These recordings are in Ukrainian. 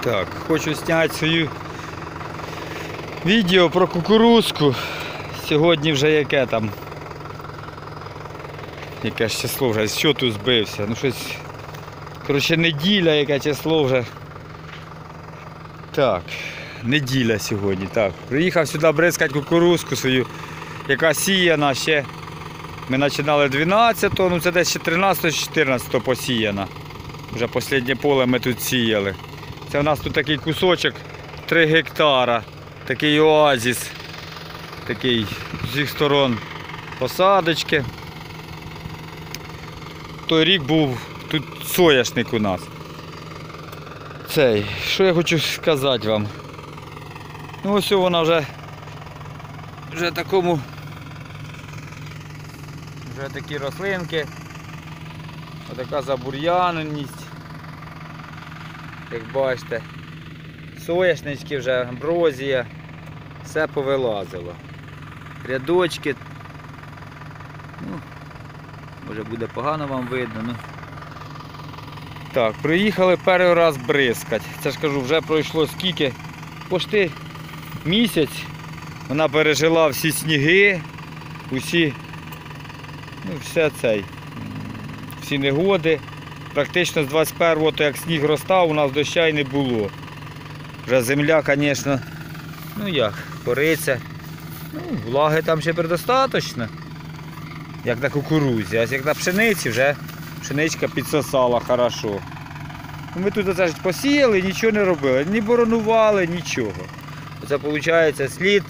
Так, хочу зняти свою відео про кукурузку. Сьогодні вже яке там. Яке ж число вже, з счету збився. Ну щось. Коротше, неділя, яке число вже. Так, неділя сьогодні. Так. Приїхав сюди бризкати кукурузку свою, яка сіяна ще. Ми починали 12-го, ну це десь ще 13-14 посіяна. Вже останнє поле ми тут сіяли. Це у нас тут такий кусочок 3 гектара, такий оазіс, такий з усіх сторон посадочки. Той рік був тут соняшник у нас. Цей, що я хочу сказати вам? Ну ось вона вже вже такому вже такі рослинки. Отака забур'яненість. Як бачите, соняшнички вже, амброзія, все повилазило. Рядочки. Ну, може буде погано вам видно. Ну. Так, приїхали перший раз бризкать. Це ж кажу, вже пройшло скільки? Пошти місяць. Вона пережила всі сніги, усі, ну, все цей, всі негоди. Практично з 21-го, то як сніг розстав, у нас доща й не було. Вже земля, звісно, ну як, кориця. Ну, влаги там ще предостаточно. Як на кукурузі, а як на пшениці вже пшеничка підсосала хорошо. Ну, Ми тут оце ж посіяли, нічого не робили, ні боронували, нічого. Це виходить слід,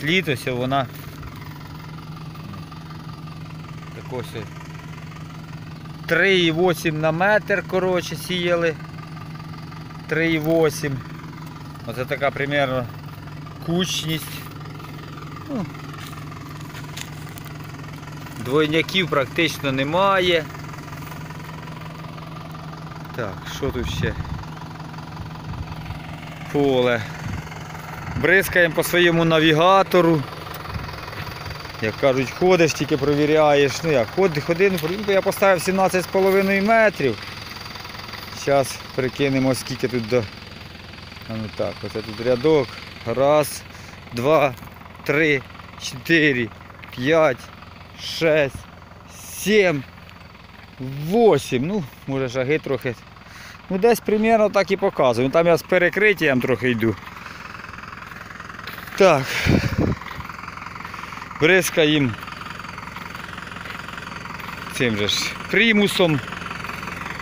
слід ось вона. Так ось. Ось. 3,8 на метр, коротше, сіяли. 3,8. Оце така примерно кучність. Ну, Двойняків практично немає. Так, що тут ще? Поле. Бризкаємо по своєму навігатору. Як кажуть, ходиш, тільки провіряєш. Ну як, ходи, ходи, ну, я поставив 17,5 метрів. Зараз прикинемо скільки тут до. Ну так, оце тут рядок. Раз, два, три, чотири, п'ять, шесть, сім, восім. Ну, може шаги трохи. Ну десь примерно так і показую. Ну, Там я з перекриттям трохи йду. Так. Бризкаємо цим же ж примусом.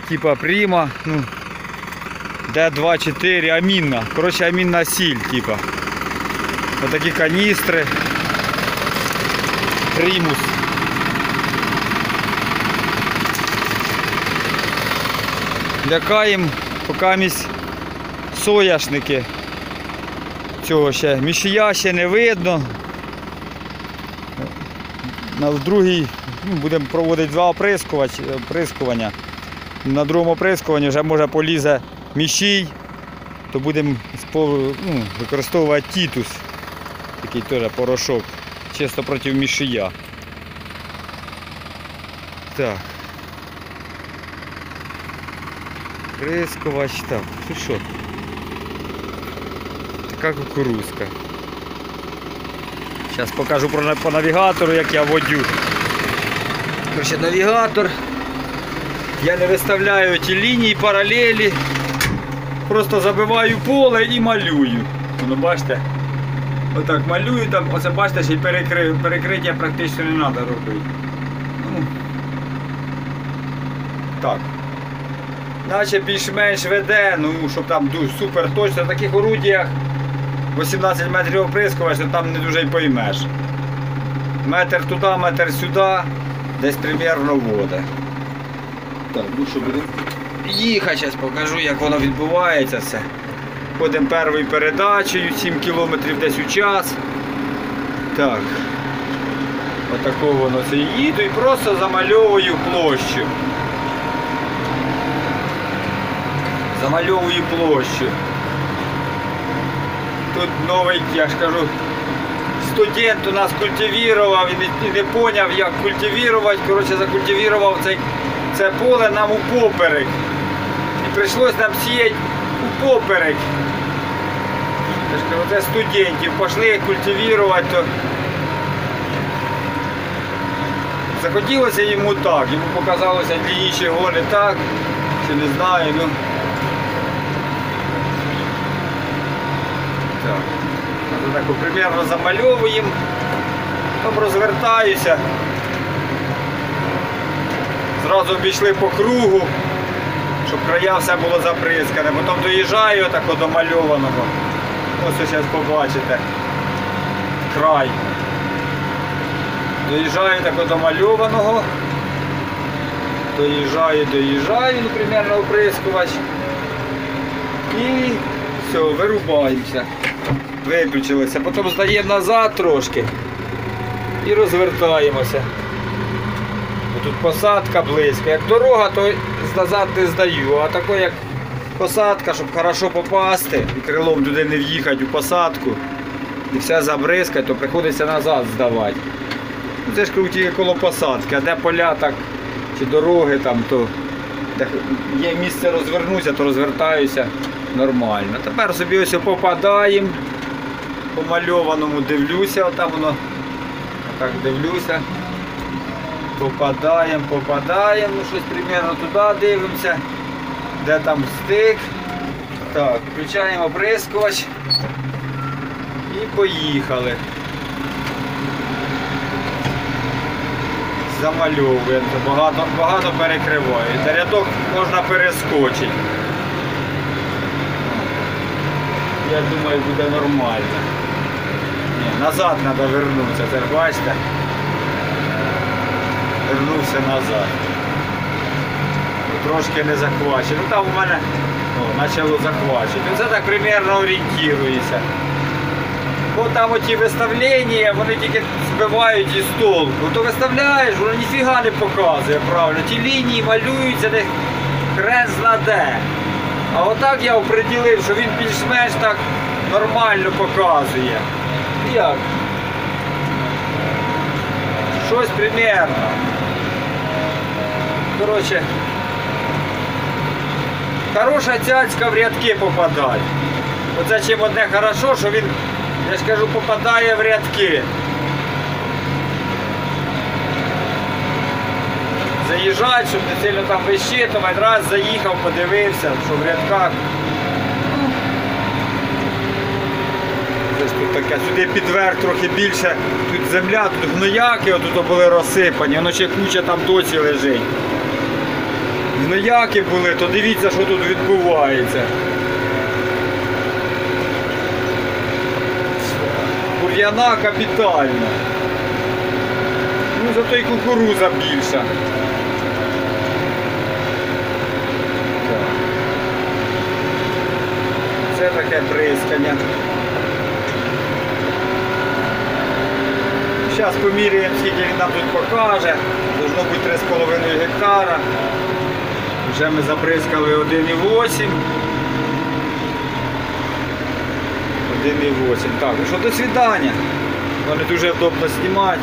Типа прима. Ну, Д24 амінна. Коротше амінна сіль, типа. Отакі каністри. Примус. Лякаємо, поки місь сояшники. Цього ще мішія ще не видно. На другий ну, будемо проводити два оприскувач- оприскування. На другому оприскуванні вже може полізе мішій, то будемо ну, використовувати тітус, такий теж порошок, чисто проти мішія. Так. Прискувач, ну що? Така кукурузка. Зараз покажу про, по навігатору, як я водю. Короче, навігатор. Я не виставляю ті лінії, паралелі. Просто забиваю поле і малюю. Воно бачите? Отак малюю там, оце бачите, ще й перекри... перекриття практично не треба робити. Ну, так. Наче більш-менш веде, ну щоб там супер точно, в таких орудіях 18 метрів оприскувач, то там не дуже й поймеш. Метр туди, метр сюди, десь примерно вода. Так, ну що будемо їхати, зараз покажу, як воно відбувається все. Ходимо першою передачею, 7 км десь у час. Так. Отако воно це їду і просто замальовую площу. Замальовую площу. Тут новий, я ж кажу, студент у нас культивував і не, не поняв, як культивувати. Коротше, закультивував цей, це поле нам у поперек. І прийшлось нам сіяти упоперек. Я ж кажу, це студентів пішли культивувати, то захотілося йому так, йому показалося для інші гони так, чи не знаю, ну. Так. Таку примерно замальовуємо, там розвертаюся. Зразу обійшли по кругу, щоб края все було заприскане. Потім доїжджаю так до мальованого. Ось зараз побачите. Край. Доїжджаю так до мальованого. Доїжджаю, доїжджаю, ну, примерно оприскувач. І все, вирубаємося. Виключилося. Потім здаємо назад трошки і розвертаємося. Тут посадка близько. Як дорога, то назад не здаю. А тако як посадка, щоб хорошо попасти і крилом туди не в'їхати у посадку і все забризкати, то приходиться назад здавати. Ну, Це ж тільки коло посадки, а де поля так, чи дороги там, то де є місце розвернутися, то розвертаюся нормально. Тепер собі ось попадаємо по мальованому, дивлюся, отам воно. Так дивлюся. Попадаємо, попадаємо, ну щось примерно туди дивимося, де там стик. Так, включаємо оприскувач і поїхали. Замальовуємо, багато, багато перекривається. Рядок можна перескочити. Я думаю, буде нормально. Назад треба вернутися, це бачите вернувся назад. Ну, Трошки не захвачено. Ну там у мене о, почало захвачити. Це так примерно орієнтується. Бо там оті виставлення, вони тільки збивають із толку. То виставляєш, воно ніфіга не показує правильно. Ті лінії малюються де хрен знаде. А отак я оприділив, що він більш-менш так нормально показує. Як? Щось примерно. Коротше, хороша цяцька в рядки попадає. Оце чим одне хорошо, що він, я ж кажу, попадає в рядки. Заїжджать, щоб не сильно там вищитувати, раз заїхав, подивився, що в рядках. Ж тут таке, сюди підверх трохи більше, тут земля, тут гнояки, отут були розсипані, воно ще куча там досі лежить. Гнояки були, то дивіться, що тут відбувається. Бур'яна капітальна. Ну зато і кукуруза більша. Це таке бризкання. Зараз поміряємо, скільки він нам тут покаже. Должно бути 3,5 гектара. Вже ми забризкали 1,8. 1,8. Так, ну що, до свидання. Вони дуже вдобно знімати.